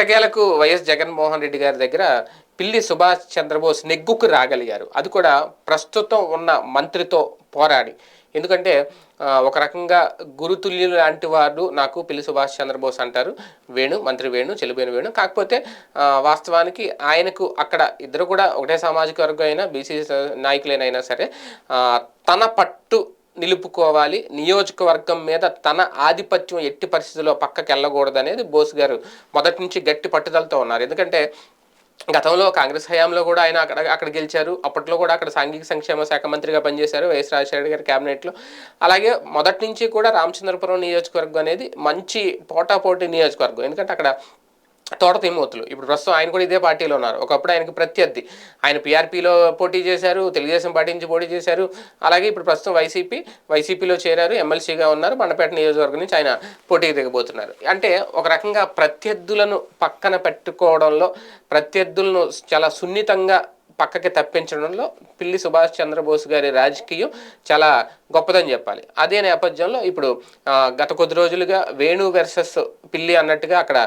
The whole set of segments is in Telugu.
ఎట్టకేలకు వైఎస్ జగన్మోహన్ రెడ్డి గారి దగ్గర పిల్లి సుభాష్ చంద్రబోస్ నెగ్గుకు రాగలిగారు. అది కూడా ప్రస్తుతం ఉన్న మంత్రితో పోరాడి. ఎందుకంటే ఒక రకంగా గురుతుల్యులు లాంటి వారు నాకు పిల్లి సుభాష్ చంద్రబోస్ అంటారు. వేణు మంత్రి వేణు చెలిపోయిన వేణు. కాకపోతే వాస్తవానికి ఆయనకు అక్కడ ఇద్దరు కూడా ఒకటే సామాజిక వర్గం అయినా బీసీ నాయకులైనా సరే తన పట్టు నిలుపుకోవాలి. నియోజకవర్గం మీద తన ఆధిపత్యం ఎట్టి పరిస్థితుల్లో పక్కకి వెళ్ళకూడదు అనేది బోస్ గారు మొదటి నుంచి గట్టి పట్టుదలతో ఉన్నారు. ఎందుకంటే గతంలో కాంగ్రెస్ హయాంలో కూడా ఆయన అక్కడ అక్కడ గెలిచారు. అప్పట్లో కూడా అక్కడ సాంఘిక సంక్షేమ శాఖ మంత్రిగా పనిచేశారు వైఎస్ రాజశేఖర గారి క్యాబినెట్లో. అలాగే మొదటి నుంచి కూడా రామచంద్రపురం నియోజకవర్గం అనేది మంచి పోటాపోటీ నియోజకవర్గం. ఎందుకంటే అక్కడ తోట తిమ్మూతులు ఇప్పుడు ప్రస్తుతం ఆయన కూడా ఇదే పార్టీలో ఉన్నారు. ఒకప్పుడు ఆయనకు ప్రత్యర్థి. ఆయన పీఆర్పీలో పోటీ చేశారు తెలుగుదేశం పార్టీ నుంచి పోటీ చేశారు. అలాగే ఇప్పుడు ప్రస్తుతం వైసీపీ వైసీపీలో చేరారు ఎమ్మెల్సీగా ఉన్నారు. మండపేట నియోజకవర్గం నుంచి ఆయన పోటీకి దిగబోతున్నారు. అంటే ఒక రకంగా ప్రత్యర్థులను పక్కన పెట్టుకోవడంలో ప్రత్యర్థులను చాలా సున్నితంగా పక్కకి తప్పించడంలో పిల్లి సుభాష్ చంద్రబోస్ గారి రాజకీయం చాలా గొప్పదని చెప్పాలి. అదే నేపథ్యంలో ఇప్పుడు గత కొద్ది రోజులుగా వేణు వెర్సెస్ పిల్లి అన్నట్టుగా అక్కడ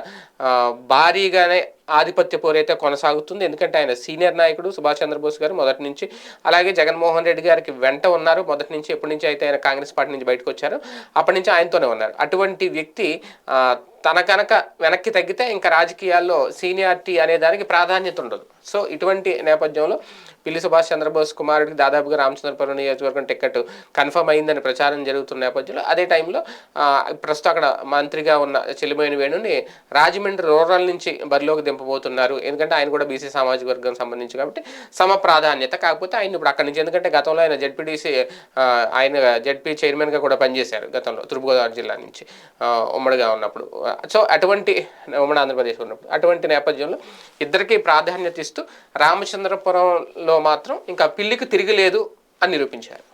భారీగానే ఆధిపత్య పోరైతే కొనసాగుతుంది. ఎందుకంటే ఆయన సీనియర్ నాయకుడు సుభాష్ చంద్రబోస్ గారు మొదటి నుంచి అలాగే జగన్మోహన్ రెడ్డి గారికి వెంట ఉన్నారు. మొదటి నుంచి ఎప్పటి నుంచి అయితే ఆయన కాంగ్రెస్ పార్టీ నుంచి బయటకు వచ్చారు అప్పటి నుంచి ఆయనతోనే ఉన్నారు. అటువంటి వ్యక్తి తన కనుక వెనక్కి తగ్గితే ఇంకా రాజకీయాల్లో సీనియారిటీ అనే దానికి ప్రాధాన్యత ఉండదు. సో ఇటువంటి నేపథ్యంలో పిల్లి సుభాష్ చంద్రబోస్ కుమారుడికి దాదాపుగా రామచంద్రపురం నియోజకవర్గం టికెట్ కన్ఫర్మ్ అయిందని ప్రచారం జరుగుతున్న నేపథ్యంలో అదే టైంలో ప్రస్తుతం అక్కడ మంత్రిగా ఉన్న చెల్లిపోయిన వేణుని రాజమండ్రి రూరల్ నుంచి బరిలోకి దింపబోతున్నారు. ఎందుకంటే ఆయన కూడా బీసీ సామాజిక వర్గం సంబంధించి కాబట్టి సమ ప్రాధాన్యత. కాకపోతే ఆయన ఇప్పుడు అక్కడి నుంచి ఎందుకంటే గతంలో ఆయన జడ్పీటీసీ ఆయన జడ్పీ చైర్మన్గా కూడా పనిచేశారు గతంలో తూర్పుగోదావరి జిల్లా నుంచి ఉమ్మడిగా ఉన్నప్పుడు. సో అటువంటి ఉమ్మడి ఆంధ్రప్రదేశ్ ఉన్నప్పుడు అటువంటి నేపథ్యంలో ఇద్దరికీ ప్రాధాన్యత ఇస్తూ రామచంద్రపురంలో మాత్రం ఇంకా పిల్లికి తిరిగి లేదు అని నిరూపించారు.